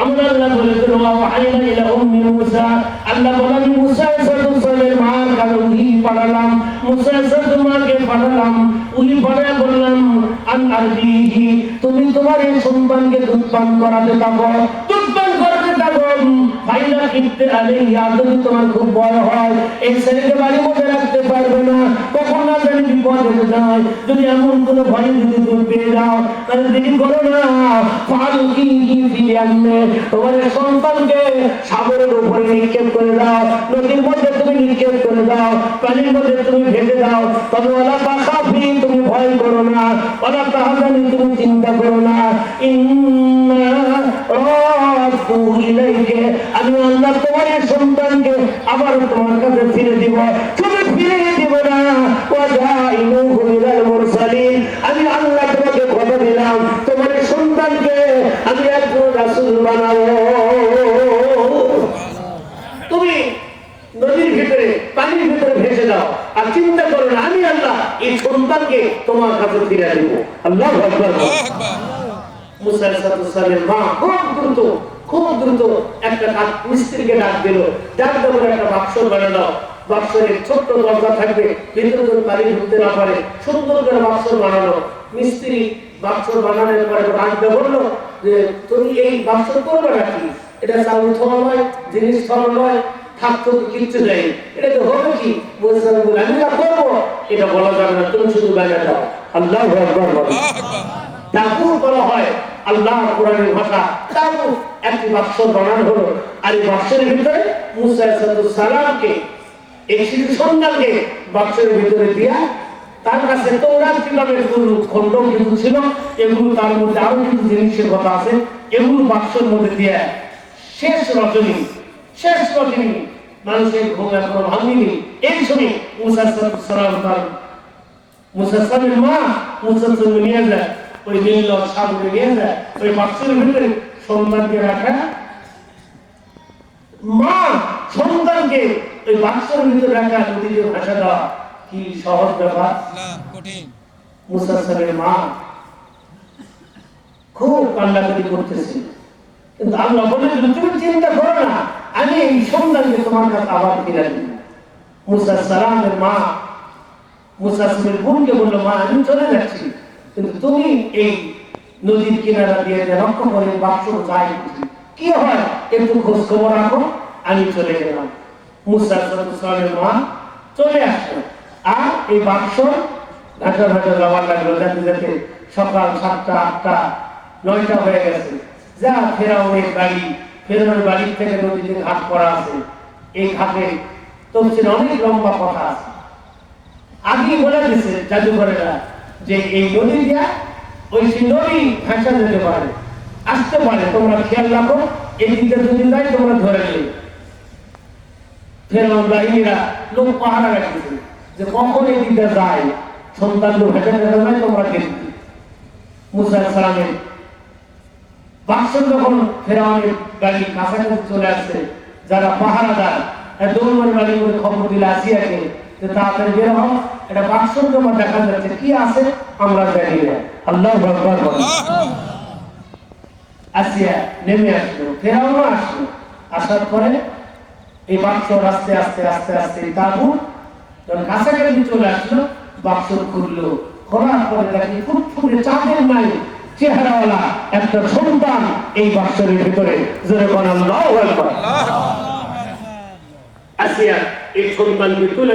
আমরা আল্লাহ বলেছেন ওয়াহাইনা ইলা উম্মি মুসা। আল্লাহ বলেন মুসা সাল্লাল্লাহু মার কাছে উহি তুমি তোমার এই সন্তানকে দুধ পান করাতে থাকো। কিনতে আলে ইয়া তোমার খুব বড় হয়। এই ছেলেকে বাড়ির মধ্যে রাখতে পারবে না। কখন না জানি বিপদ হয়ে যায়। যদি এমন কোনো ভয় যদি তুমি পেয়ে যাও, তাহলে দেরি করো না। আনবে তোমার সন্তানকে সাগরের উপরে নিক্ষেপ করে দাও। নদীর মধ্যে তুমি নিক্ষেপ করে দাও। পানির মধ্যে তুমি ভেসে দাও। তবে ওলা তাকাফি তুমি ভয় করো না। ওলা তাহাজানি তুমি চিন্তা করো না। ইন্না ইলাইকে আমি আল্লাহ তোমার সন্তানকে আবার তোমার কাছে ফিরে দিব। তুমি ফিরে দিব না। মুরসালিন। আমি আল্লাহ তোমাকে কথা দিলাম। তোমার সন্তানকে আমি একজন রাসূল বানাবো। তুমি নদীর ভিতরে পানির ভিতরে ভেসে দাও আর চিন্তা করো না আমি আল্লাহ এই সন্তানকে তোমার কাছে ফিরে দিব। আল্লাহ আকবার। মুসা সালামের মা খুব দ্রুত খুব দ্রুত একটা কাঠ মিস্ত্রিকে ডাক দিল। ডাক দেওয়ার একটা বাক্স বানালো বাক্সের ছোট্ট দরজা থাকবে ভিতরে যদি পানি ঢুকতে না পারে। সুন্দর করে বাক্স বানানো। মিস্ত্রি বাক্স বানানোর পরে ডাক দিয়ে বলল যে তুমি এই বাক্স করবে নাকি? এটা চাউল থোয়া নয় জিনিস থোয়া নয় থাকতো কিচ্ছু নেই। এটা তো হবে কি? মুসা বলে আমি না করব এটা বলা যাবে না তুমি শুধু বানিয়ে দাও আল্লাহ আকবার বলো। তাবুর বলা হয় আল্লাহ কোরআনের ভাষা তাবু একটি বাক্স বানানো হলো, আর এই বাক্সের ভিতরে মুসা সালামকে, এই সন্তানকে বাক্সের ভিতরে দিয়া তার কাছে কিতাবেরগুলো খণ্ড কিন্তু ছিল, এগুলো তার মধ্যে আরও কিছু জিনিসের কথা আছে, এগুলো বাক্সের মধ্যে দিয়ে শেষ রজনী শেষ রজনী মানুষের ঘুম এখনও ভাঙিনি। এই সময় মুসা সালাম তার মুসাসসামের মা মুসাসসাম নিয়ে যায়, ওই নীল সামনে নিয়ে যায়, ওই বাক্সের ভিতরে সন্তানকে রাখা মা সন্তানকে ওই বাক্সের ভিতরে রাখা নদীতে ভাষা দেওয়া কি সহজ ব্যাপার? মা খুব কান্নাকাটি করতেছে। কিন্তু আল্লাহ তুমি চিন্তা করো না আমি এই সন্তানকে তোমার কাছে আবার ফিরে দিব মুসা সালামের মা মুসাসিমের বোনকে বলল মা আমি চলে যাচ্ছি কিন্তু তুমি এই নদীর কিনারা দিয়ে যে রক্ষা করে বাক্স যাই কি হয়? একটু খোঁজ খবর রাখো, আমি চলে গেলাম। মুসা মা চলে আসলো। আর এই বাক্স যাওয়ার লাগল, যাতে যাতে সকাল সাতটা, আটটা, নয়টা হয়ে গেছে। যা ফেরাউনের বাড়ি ফেরাউনের বাড়ি থেকে নদীতে ঘাট করা আছে। এই ঘাটে তফসিল অনেক লম্বা কথা আছে। আগেই বলে দিছে জাদুঘরেরা যে এই নদী দিয়া ওই নদী ভাষা যেতে পারে। আসতে পারে, তোমরা খেয়াল রাখো এই দিকে যদি যায়, তোমরা ধরে নেই ফেরাউন বাহিনীরা লোক পাহারা রাখতেছে যে কখন এই দিকে যায়, সন্তান লোক ভেসে যেতে যায়, তোমরা দেখবে মুসা সালামের বাক্স যখন ফেরাউনের বাড়ি কাছাকাছি চলে আসছে যারা পাহারাদার দৌড়ের বাড়ি করে খবর দিলে আসিয়াকে যে তাড়াতাড়ি বের হও, এটা বাক্স জমা দেখা যাচ্ছে। কি আছে? আমরা জানি না। আল্লাহ ভগবান আসিয়া নেমে আসলো, ফেরাউনও আসলো। আসার পরে এই বাক্সর আস্তে আস্তে আস্তে আস্তে তাবু যখন কাছাকাছি চলে আসলো খুললো। খোলার পরে দেখি নাই চেহারাওয়ালা একটা সন্তান এই বাক্সের ভিতরে। জোরে আসিয়া এই সন্তানকে তুলে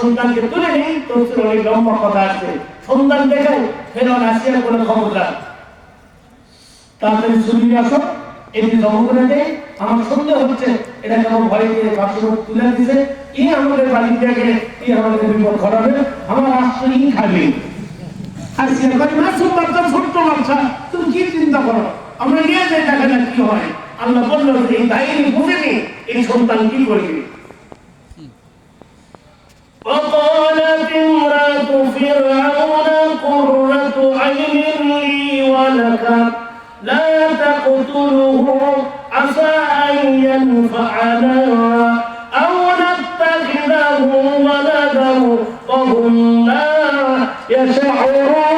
সন্তানকে তুলে নেই তোর অনেক লম্বা কথা আছে সন্তান দেখাও ফেরাউন আসিয়ার কোনো খবর রাখ ছবি আসো এটি জমা দেয় আমার সন্দেহ হচ্ছে, এটা কেমন ভয় দিয়ে বাসন তুলে দিছে ই আমাদের বাড়ি ই আমাদের বিপদ ঘটাবে? আমার রাষ্ট্র ই খাবে? আর সে করে মাসুম ছোট্ট বাচ্চা তুমি কি চিন্তা করো? আমরা নিয়ে যাই দেখা যাক কি হয়? আল্লাহ বলল, এই দায়ী বুঝেনি এই সন্তান কি করবে? وقالت امرأة فرعون قرة عين لي ولك. لا تقتله عسى أن ينفعنا. أو نتخذه ولدا وهم لا يشعرون.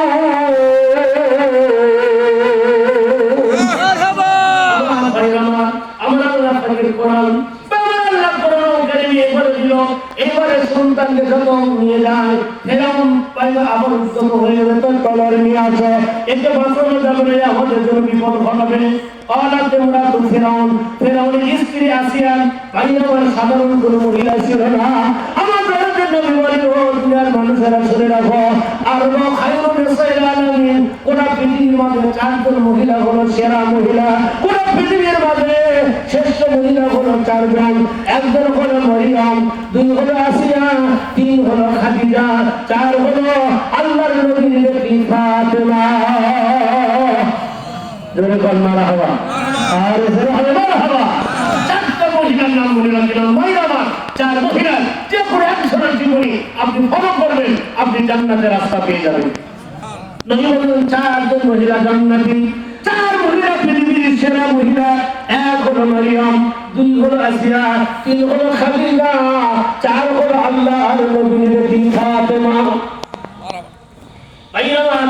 অক্ষম হয়ে যেতেন তলার নিয়ে আসো। এতে বাঁচানো যাবে না, আমাদের জন্য বিপদ ঘটাবে। অনাথ তোমরা তো ফেরাউন। ফেরাউনের স্ত্রী আসিয়ান ভাই আমার সাধারণ কোনো মহিলা ছিল না। আমার জন্য বিপদ দুনিয়ার মানুষেরা, শুনে রাখো। আর খায়ুর পৃথিবীর মাঝে চারজন মহিলা হলো সেরা মহিলা। গোটা পৃথিবীর মাঝে শ্রেষ্ঠ মহিলা হলো চারজন। একজন হলো মরিয়াম, দুই হলো আসিয়া, তিন হলো খাদিজা চার হলো আল্লাহর নবীর বেটি জোরে কর আর জোরে হবে চারটা মহিলার নাম বলে চার মহিলা যে জীবনী আপনি ফলো করবেন, আপনি জান্নাতের রাস্তা পেয়ে যাবেন। নবী বললেন চারজন মহিলা জান্নাতি, চার মহিলা পৃথিবীর সেরা মহিলা। এক হলো মারিয়াম, দুই হলো আসিয়া, তিন হলো খাদিজা, চার হলো আল্লাহ আর নবীর বেটি ফাতেমা ভাইরামান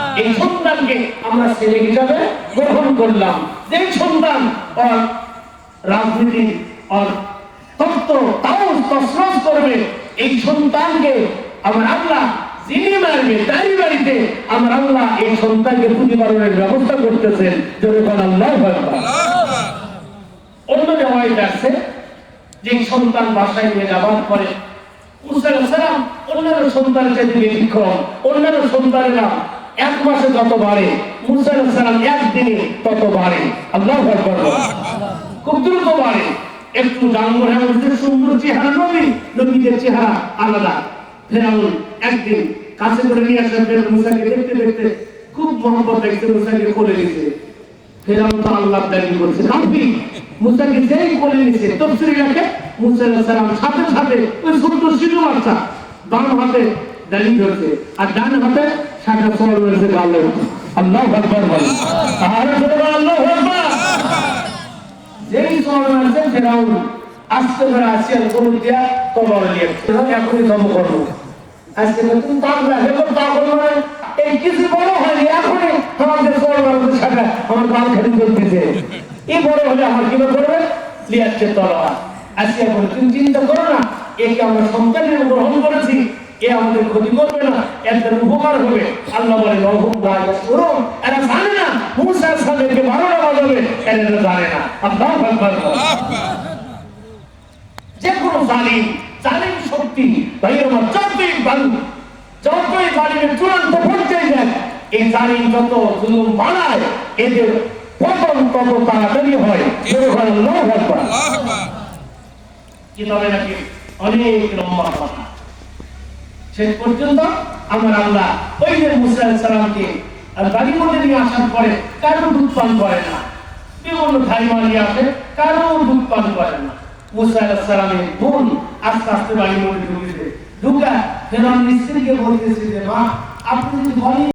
এই সন্তানকে আমরা ছেলে হিসাবে গ্রহণ করলাম। যে সন্তান রাজনীতি তত্ত্ব তাও তসরস করবে, এই সন্তানকে আমার আল্লাহ যিনি মারবে, তারই বাড়িতে আমার আল্লাহ এই সন্তানকে প্রতিপালনের ব্যবস্থা করতেছেন। যেরকম আল্লাহ অন্য জায়গায় আসছে যে সন্তান বাসায় নিয়ে যাবার পরে অন্যান্য সন্তানের চাইতে ব্যতিক্রম অন্যান্য সন্তানেরা এক মাসে যত বাড়ে, মুসা আলাইহিস সালাম একদিনে তত বাড়ে। আল্লাহ খুব দ্রুত বাড়ে। একটু জানব হ্যাঁ সুন্দর চেহারা নবী নবীদের চেহারা আলাদা। ফেরাউন একদিন কাছে করে নিয়ে ফের মুসাকে দেখতে দেখতে খুব মহব্বত দেখতে মুসাকে কোলে নিছে। ফেরাউন তো আল্লাহ দাবি করছে কাফি মুসাকে যেই কোলে নিছে তফসিরে রাখে মুসা সালাম সাথে সাথে ওই ছোট্ট শিশু বাচ্চা বাম হাতে আর ডান হাতে শাখা সর রয়েছে গালে আল্লাহ আকবার বলে আর আল্লাহ আকবার। যেই সর রয়েছে ফেরাউন আস্তে করে আসি আর কোন দিয়া, তলোয়ার নিয়ে। এখনই জম করব আজকে তুমি পাগলা এখন পাগল নয় এই কিছু বড় হয়নি, এখনই আমাদের সর রয়েছে শাখা আমার বাল খালি চলতেছে এই বড় হলে আমার কি করবে লিয়াচ্ছে তলোয়ার। আসিয়া বলে তুমি চিন্তা করো না, একে আমরা সন্তানের গ্রহণ করেছি। এ আমাদের ক্ষতি করবে না? এদের উপকার হবে। আল্লাহ বলে রহম রাজা করুন এরা জানে না। মুসার সাথে বারোটা বাজাবে এরা জানে না। আল্লাহ আকবার। যে কোনো জালিম জালিম শক্তি ভাই আমার যতই বালু যতই জালিমের চূড়ান্ত পর্যায়ে দেন এই জালিম যত জুলুম বাড়ায় এদের পতন তত তাড়াতাড়ি হয়। আল্লাহ আকবার। কিতাবে নাকি? অনেক লম্বা কথা। শেষ পর্যন্ত আমার আল্লাহ ওই যে মুসা সালামকে বাড়ির মধ্যে নিয়ে আসার পরে কারও দুধ পান করে না। বিভিন্ন ধাইমা নিয়ে আসে কারও দুধ পান করে না। মুসা সালামের বোন আস্তে আস্তে বাড়ির মধ্যে ঢুকেছে ঢুকা ফেরাম স্ত্রীকে বলতেছি যে, মা, আপনি যদি